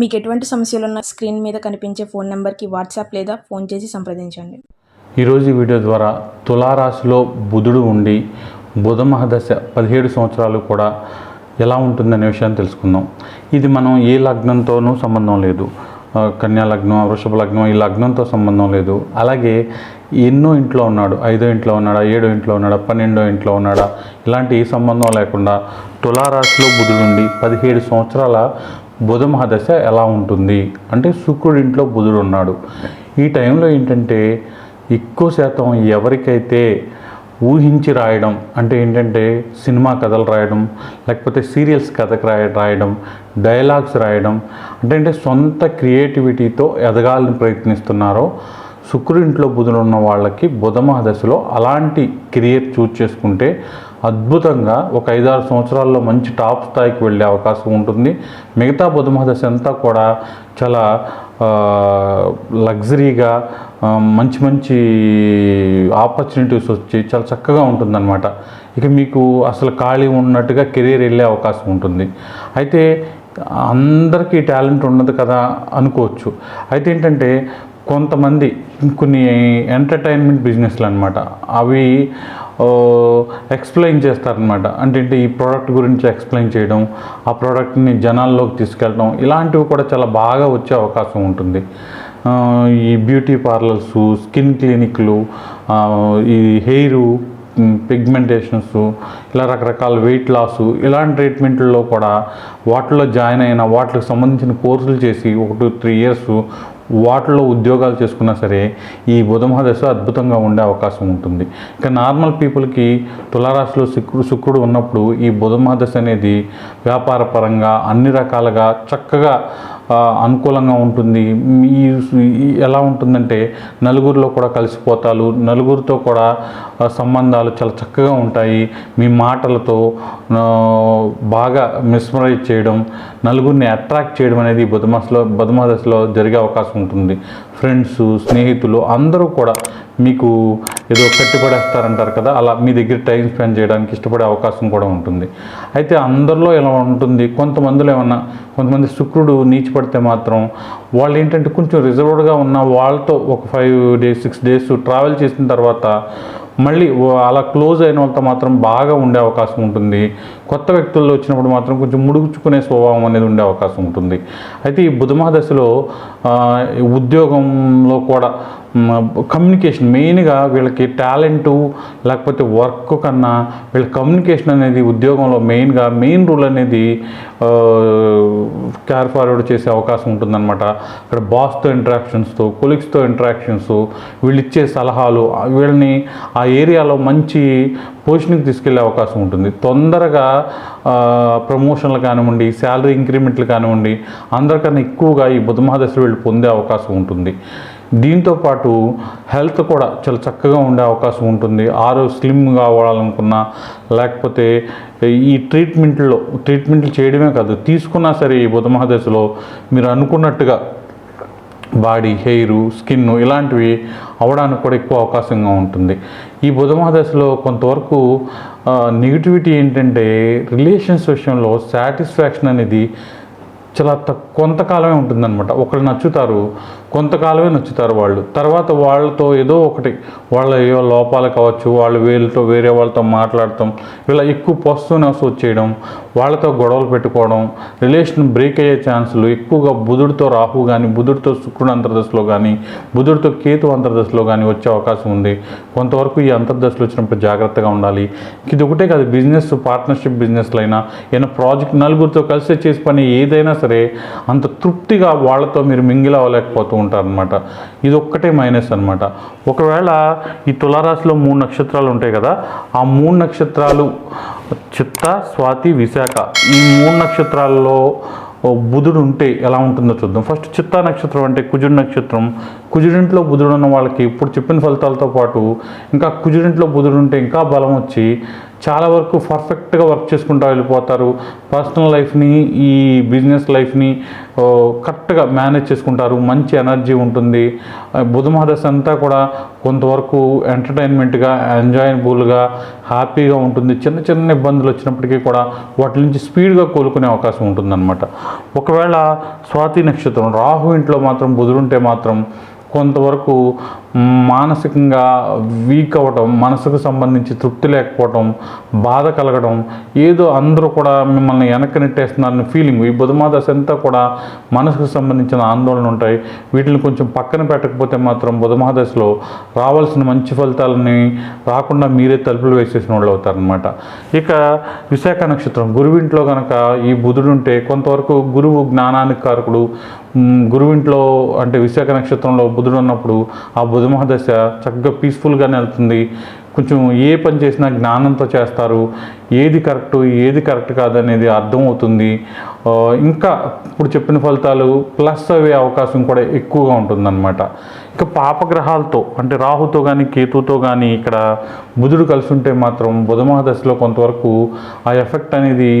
మీకు ఎటువంటి సమస్యలున్న స్క్రీన్ మీద కనిపించే ఫోన్ నెంబర్కి వాట్సాప్ లేదా ఫోన్ చేసి సంప్రదించండి. ఈరోజు వీడియో ద్వారా తులారాశిలో బుధుడు ఉండి బుధ మహదశ పదిహేడు సంవత్సరాలు కూడా ఎలా ఉంటుందనే విషయాన్ని తెలుసుకుందాం. ఇది మనం ఏ లగ్నంతోనూ సంబంధం లేదు. కన్యా లగ్నం వృషభ లగ్నం ఈ లగ్నంతో సంబంధం లేదు. అలాగే ఎన్నో ఇంట్లో ఉన్నాడు ఐదో ఇంట్లో ఉన్నాడా ఏడో ఇంట్లో ఉన్నాడా పన్నెండో ఇంట్లో ఉన్నాడా ఇలాంటి ఏ సంబంధం లేకుండా తులారాశిలో బుధుడు ఉండి పదిహేడు సంవత్సరాల బుధ మహాదశ ఎలా ఉంటుంది? అంటే శుక్రుడి ఇంట్లో బుధుడు ఉన్నాడు. ఈ టైంలో ఏంటంటే ఎక్కువ శాతం ఎవరికైతే ఊహించి రాయడం అంటే ఏంటంటే సినిమా కథలు రాయడం లేకపోతే సీరియల్స్ కథకు రాయ రాయడం డైలాగ్స్ రాయడం అంటే అంటే సొంత క్రియేటివిటీతో ఎదగాలని ప్రయత్నిస్తున్నారో శుక్రుడింట్లో బుధులు ఉన్న వాళ్ళకి బుధమహ దశలో అలాంటి కెరియర్ చూజ్ చేసుకుంటే అద్భుతంగా ఒక ఐదారు సంవత్సరాల్లో మంచి టాప్ స్థాయికి వెళ్ళే అవకాశం ఉంటుంది. మిగతా బుధమహ దశ అంతా కూడా చాలా లగ్జరీగా మంచి మంచి ఆపర్చునిటీస్ వచ్చి చాలా చక్కగా ఉంటుందన్నమాట. ఇక మీకు అసలు ఖాళీ ఉన్నట్టుగా కెరీర్ వెళ్ళే అవకాశం ఉంటుంది. అయితే అందరికీ టాలెంట్ ఉండదు కదా అనుకోవచ్చు. అయితే ఏంటంటే కొంతమంది కొన్ని ఎంటర్టైన్మెంట్ బిజినెస్లు అనమాట అవి ఎక్స్ప్లెయిన్ చేస్తారనమాట అంటే ఈ ప్రోడక్ట్ గురించి ఎక్స్ప్లెయిన్ చేయడం ఆ ప్రోడక్ట్ని జనాల్లోకి తీసుకెళ్ళడం ఇలాంటివి కూడా చాలా బాగా వచ్చే అవకాశం ఉంటుంది. ఈ బ్యూటీ పార్లర్స్ స్కిన్ క్లినిక్లు ఈ హెయిరు పిగ్మెంటేషన్స్ ఇలా రకరకాల వెయిట్ లాస్ ఇలాంటి ట్రీట్మెంట్లో కూడా వాటిలో జాయిన్ అయిన వాటికి సంబంధించిన కోర్సులు చేసి ఒక టూ త్రీ ఇయర్స్ వాటిలో ఉద్యోగాలు చేసుకున్నా సరే ఈ బుధమహాదశ అద్భుతంగా ఉండే అవకాశం ఉంటుంది. ఇక నార్మల్ పీపుల్కి తులారాశిలో శుక్రుడు శుక్రుడు ఉన్నప్పుడు ఈ బుధమహాదశ అనేది వ్యాపార పరంగా అన్ని రకాలుగా చక్కగా అనుకూలంగా ఉంటుంది. ఈ ఎలా ఉంటుందంటే నలుగురిలో కూడా కలిసిపోతారు నలుగురితో కూడా సంబంధాలు చాలా చక్కగా ఉంటాయి. మీ మాటలతో బాగా మిస్మరైజ్ చేయడం నలుగురిని అట్రాక్ట్ చేయడం అనేది బుధమాసలో బుధమాదశలో జరిగే అవకాశం ఉంటుంది. ఫ్రెండ్స్ స్నేహితులు అందరూ కూడా మీకు ఏదో కట్టుబడేస్తారంటారు కదా అలా మీ దగ్గర టైం స్పెండ్ చేయడానికి ఇష్టపడే అవకాశం కూడా ఉంటుంది. అయితే అందరిలో ఇలా ఉంటుంది కొంతమందిలో ఏమన్నా కొంతమంది శుక్రుడు నీచి పడితే మాత్రం వాళ్ళు ఏంటంటే కొంచెం రిజర్వ్డ్గా ఉన్న వాళ్ళతో ఒక five days six days travel చేసిన తర్వాత మళ్ళీ అలా క్లోజ్ అయిన వాళ్ళతో మాత్రం బాగా ఉండే అవకాశం ఉంటుంది. కొత్త వ్యక్తుల్లో వచ్చినప్పుడు మాత్రం కొంచెం ముడుచుకునే స్వభావం అనేది ఉండే అవకాశం ఉంటుంది. అయితే ఈ బుధమహదశలో ఉద్యోగంలో కూడా కమ్యూనికేషన్ మెయిన్గా వీళ్ళకి టాలెంటు లేకపోతే వర్క్ కన్నా వీళ్ళ కమ్యూనికేషన్ అనేది ఉద్యోగంలో మెయిన్గా మెయిన్ రూల్ అనేది క్యార్ ఫార్వర్డ్ చేసే అవకాశం ఉంటుందన్నమాట. ఇక్కడ బాస్తో ఇంటరాక్షన్స్తో కొలిగ్స్తో ఇంటరాక్షన్స్ వీళ్ళు ఇచ్చే సలహాలు వీళ్ళని ఆ ఏరియాలో మంచి పొజిషన్కి తీసుకెళ్ళే అవకాశం ఉంటుంది. తొందరగా ప్రమోషన్లు కానివ్వండి శాలరీ ఇంక్రిమెంట్లు కానివ్వండి అందరికన్నా ఎక్కువగా ఈ బుధమహాదశ వీళ్ళు పొందే అవకాశం ఉంటుంది. దీంతో పాటు హెల్త్ కూడా చాలా చక్కగా ఉండే అవకాశం ఉంటుంది. ఆరు స్లిమ్గా కావాలనుకున్నా లేకపోతే ఈ ట్రీట్మెంట్లో ట్రీట్మెంట్లు చేయడమే కాదు తీసుకున్నా సరే ఈ బుధమహాదశలో మీరు అనుకున్నట్టుగా బాడీ హెయిర్ స్కిన్ ఇలాంటివి అవడానికి కూడా ఎక్కువ అవకాశంగా ఉంటుంది. ఈ బుధమహాదశలో కొంతవరకు నెగిటివిటీ ఏంటంటే రిలేషన్స్ విషయంలో సాటిస్ఫాక్షన్ అనేది చాలా తక్ కొంతకాలమే ఉంటుందన్నమాట. ఒకరు నచ్చుతారు కొంతకాలమే నచ్చుతారు వాళ్ళు. తర్వాత వాళ్ళతో ఏదో ఒకటి వాళ్ళ ఏవో లోపాలు కావచ్చు వాళ్ళు వీళ్ళతో వేరే వాళ్ళతో మాట్లాడటం ఇలా ఎక్కువ పొస్తునెస్ వచ్చేయడం వాళ్ళతో గొడవలు పెట్టుకోవడం రిలేషన్ బ్రేక్ అయ్యే ఛాన్సులు ఎక్కువగా బుధుడితో రాహు కానీ బుధుడితో శుక్రుడు అంతర్దశలో కానీ బుధుడితో కేతు అంతర్దశలో కానీ వచ్చే అవకాశం ఉంది. కొంతవరకు ఈ అంతర్దశలు వచ్చినప్పుడు జాగ్రత్తగా ఉండాలి. ఇది ఒకటే కాదు బిజినెస్ పార్ట్నర్షిప్ బిజినెస్లు అయినా ఏదైనా ప్రాజెక్ట్ నలుగురితో కలిసి చేసే పని ఏదైనా సరే అంత తృప్తిగా వాళ్ళతో మీరు మింగిల్ అవ్వలేకపోతూ ఉంటారనమాట ఇది ఒక్కటే మైనస్ అనమాట ఒకవేళ ఈ తులారాశిలో మూడు నక్షత్రాలు ఉంటాయి కదా ఆ మూడు నక్షత్రాలు చిత్త స్వాతి విశాఖ ఈ మూడు నక్షత్రాల్లో బుధుడు ఉంటే ఎలా ఉంటుందో చూద్దాం. ఫస్ట్ చిత్తా నక్షత్రం అంటే కుజుడి నక్షత్రం. కుజుడింట్లో బుధుడు ఉన్న వాళ్ళకి ఇప్పుడు చెప్పిన ఫలితాలతో పాటు ఇంకా కుజుడింట్లో బుధుడు ఉంటే ఇంకా బలం వచ్చి చాలా వరకు పర్ఫెక్ట్గా వర్క్ చేసుకుంటూ వెళ్ళిపోతారు. పర్సనల్ లైఫ్ని ఈ బిజినెస్ లైఫ్ని కరెక్ట్గా మేనేజ్ చేసుకుంటారు. మంచి ఎనర్జీ ఉంటుంది. ఆ, అంతా కూడా కొంతవరకు ఎంటర్టైన్మెంట్గా ఎంజాయబుల్గా హ్యాపీగా ఉంటుంది. చిన్న చిన్న ఇబ్బందులు వచ్చినప్పటికీ కూడా వాటి నుంచి స్పీడ్గా కోలుకునే అవకాశం ఉంటుందన్నమాట. ఒకవేళ స్వాతి నక్షత్రం రాహు ఇంట్లో మాత్రం బుధుడుంటే మాత్రం కొంతవరకు మానసికంగా వీక్ అవ్వటం మనసుకు సంబంధించి తృప్తి లేకపోవటం బాధ కలగడం ఏదో అందరూ కూడా మిమ్మల్ని వెనక్కి నెట్టేస్తున్నారని ఫీలింగ్ ఈ బుధమాదశ అంతా కూడా మనసుకు సంబంధించిన ఆందోళన ఉంటాయి. వీటిని కొంచెం పక్కన పెట్టకపోతే మాత్రం బుధమహాదశలో రావాల్సిన మంచి ఫలితాలని రాకుండా మీరే తలుపులు వేసేసిన వాళ్ళు అవుతారనమాట ఇక విశాఖ నక్షత్రం గురువింట్లో కనుక ఈ బుధుడు ఉంటే కొంతవరకు గురువు జ్ఞానానికి కారకుడు. గురువింట్లో అంటే విశాఖ నక్షత్రంలో బుధుడు ఉన్నప్పుడు ఆ బుధ మహాదశ చక్కగా పీస్ఫుల్గానే వెళ్తుంది కొంచెం ఏ పని చేసినా జ్ఞానంతో చేస్తారు. ఏది కరెక్ట్ ఏది కరెక్ట్ కాదనేది అర్థమవుతుంది. ఇంకా ఇప్పుడు చెప్పిన ఫలితాలు ప్లస్ అయ్యే అవకాశం కూడా ఎక్కువగా ఉంటుందన్నమాట. ఇక పాపగ్రహాలతో అంటే రాహుతో కానీ కేతుతో కానీ ఇక్కడ బుధుడు కలిసి ఉంటే మాత్రం బుధమహాదశలో కొంతవరకు ఆ ఎఫెక్ట్ అనేది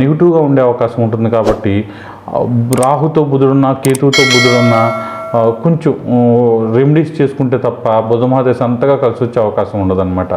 నెగిటివ్గా ఉండే అవకాశం ఉంటుంది కాబట్టి రాహుతో బుధుడున్నా కేతువుతో బుధుడున్నా కొంచెం రెమెడీస్ చేసుకుంటే తప్ప బుధ అంతగా కలిసి వచ్చే అవకాశం ఉండదన్నమాట.